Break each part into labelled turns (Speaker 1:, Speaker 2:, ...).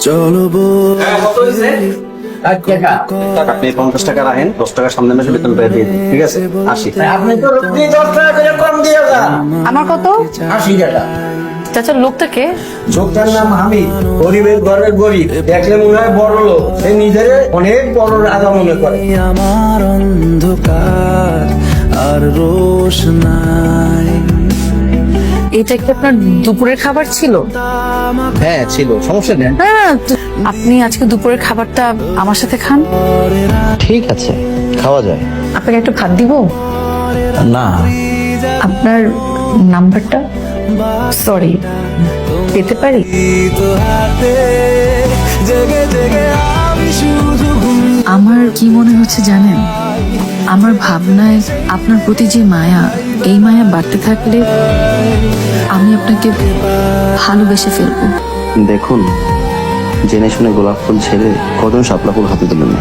Speaker 1: চলো
Speaker 2: আপনি পঞ্চাশ টাকা রাখেন দশ টাকা সামনে মাসে বেতন পেয়ে দিয়ে ঠিক আছে? আসি।
Speaker 3: আপনি তো দশ টাকা করে কম দিয়ে
Speaker 4: আমার কত?
Speaker 3: আশি টাকা।
Speaker 4: চাচা লোকটা কে?
Speaker 3: লোকটার নাম হামিদ। গরিবের ঘরের গরিব। দেখলে মনে হয় বড় লোক। সে নিজের অনেক বড় রাজা মনে করে।
Speaker 1: আমার অন্ধকার আর রোশ নাই।
Speaker 4: এটা কি আপনার দুপুরের খাবার ছিল?
Speaker 2: হ্যাঁ ছিল। সমস্যা নেই।
Speaker 4: না, আপনি আজকে দুপুরের খাবারটা আমার সাথে খান?
Speaker 2: ঠিক আছে খাওয়া যায়।
Speaker 4: আপনাকে একটু ভাত দিব?
Speaker 2: না।
Speaker 4: আপনার নাম্বারটা? সরি পেতে পারি? আমার কি মনে হচ্ছে জানেন? আমার ভাবনায় আপনার প্রতি যে মায়া এই মায়া বাড়তে থাকলে আমি আপনাকে ভালোবেসে ফেলব।
Speaker 2: দেখুন জেনে শুনে গোলাপ ফুল ছেড়ে কজন শাপলা ফুল হাতে দিলেন না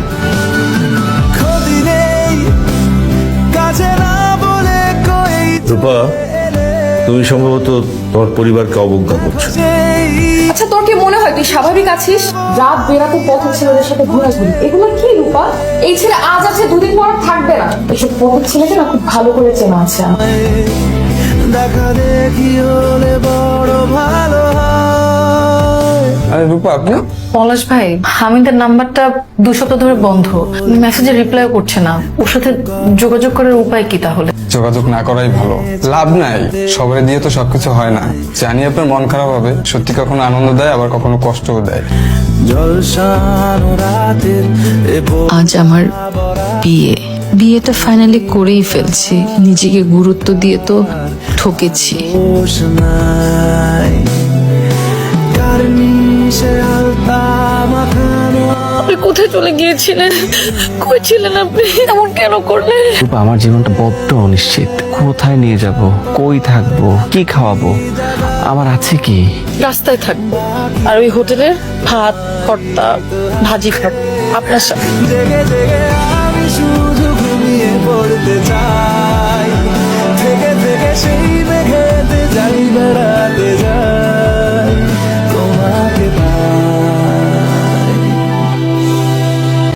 Speaker 5: রূপা তুমি সম্ভবত তোমার পরিবারকে অবজ্ঞা করছ।
Speaker 6: আচ্ছা তোর কি মনে হয় তুই স্বাভাবিক আছিস? রাত বেরাতে পথের ছেলেদের সাথে ঘোরাঘুরি। এগুলো কি রূপা? এই ছেলে আজ আছে দুদিন পর থাকবে না। এসব পথের ছেলেকে না খুব ভালো করে চেনা আছে আমার।
Speaker 1: দেখা দেখি হলে বড় ভালো
Speaker 7: আরে রূপা আপনি?
Speaker 4: পলাশ ভাই হামিদের নাম্বারটা দু সপ্তাহ ধরে বন্ধ। মেসেজে রিপ্লাই করছে না। ওর সাথে যোগাযোগ করার উপায় কি তাহলে?
Speaker 7: যোগাযোগ না করাই ভালো। লাভ নাই। সবাই দিয়ে তো সবকিছু হয় না। জানি আপনার মন খারাপ হবে। সত্যি কখনো আনন্দ দেয় আবার কখনো কষ্টও দেয়।
Speaker 1: জলসানো
Speaker 4: আজ আমার বিয়ে। বিয়েটা ফাইনালি করেই ফেলছি। নিজেকে গুরুত্ব দিয়ে তো ঠকেছি। আপনি কোথায় চলে গিয়েছিলেন? কই ছিলেন আপনি? এমন কেন করলেন?
Speaker 8: রূপা আমার জীবনটা বড্ড অনিশ্চিত। কোথায় নিয়ে যাব? কই থাকব? কি খাওয়াবো? আমার আছে কি?
Speaker 4: রাস্তায় থাকব। আর ওই হোটেলের ভাত ভর্তা ভাজি খাব আপনার সাথে।
Speaker 1: শুধু ঘুমিয়ে পড়তে সেই